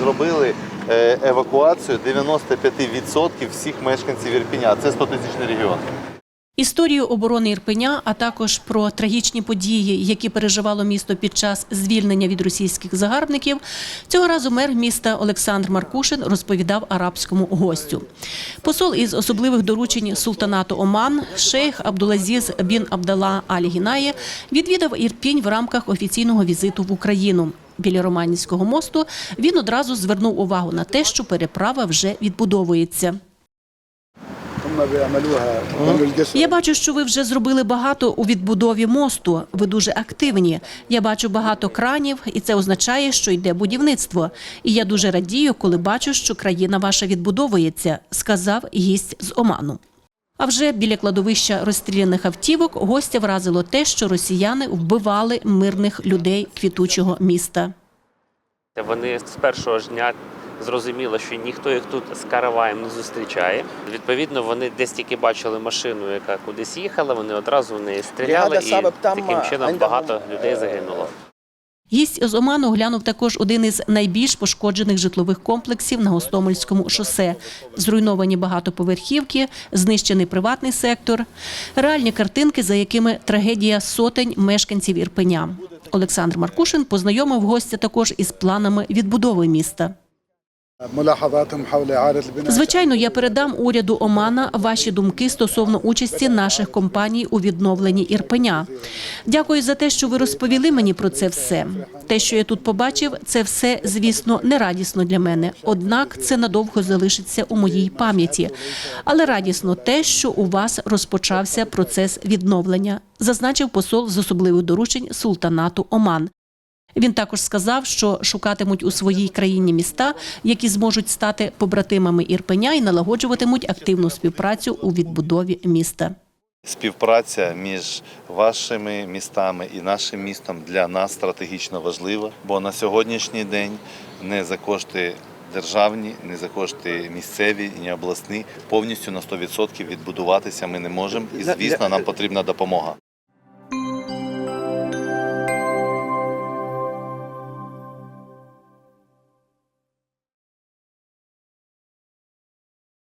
зробили е, евакуацію 95% всіх мешканців Ірпіня. Це 100-тисячний регіон. Історію оборони Ірпеня, а також про трагічні події, які переживало місто під час звільнення від російських загарбників, цього разу мер міста Олександр Маркушин розповідав арабському гостю. Посол із особливих доручень султанату Оман, шейх Абдулазіз бін Абдалла Аль Гінає, відвідав Ірпінь в рамках офіційного візиту в Україну біля Романівського мосту, він одразу звернув увагу на те, що переправа вже відбудовується. Я бачу, що ви вже зробили багато у відбудові мосту. Ви дуже активні. Я бачу багато кранів, і це означає, що йде будівництво. І я дуже радію, коли бачу, що країна ваша відбудовується, сказав гість з Оману. А вже біля кладовища розстріляних автівок гостя вразило те, що росіяни вбивали мирних людей квітучого міста. Вони з першого ж дня зрозуміли, що ніхто їх тут з караваєм не зустрічає. Відповідно, вони десь тільки бачили машину, яка кудись їхала. Вони одразу в неї стріляли, і таким чином багато людей загинуло. Гість з Оману оглянув також один із найбільш пошкоджених житлових комплексів на Гостомельському шосе. Зруйновані багатоповерхівки, знищений приватний сектор, реальні картинки, за якими трагедія сотень мешканців Ірпеня. Олександр Маркушин познайомив гостя також із планами відбудови міста. Звичайно, я передам уряду Омана ваші думки стосовно участі наших компаній у відновленні Ірпеня. Дякую за те, що ви розповіли мені про це все. Те, що я тут побачив, це все, звісно, не радісно для мене. Однак це надовго залишиться у моїй пам'яті. Але радісно те, що у вас розпочався процес відновлення, зазначив посол з особливих доручень султанату Оман. Він також сказав, що шукатимуть у своїй країні міста, які зможуть стати побратимами Ірпеня і налагоджуватимуть активну співпрацю у відбудові міста. Співпраця між вашими містами і нашим містом для нас стратегічно важлива, бо на сьогоднішній день не за кошти державні, не за кошти місцеві і обласні повністю на 100% відбудуватися ми не можемо. І звісно, нам потрібна допомога.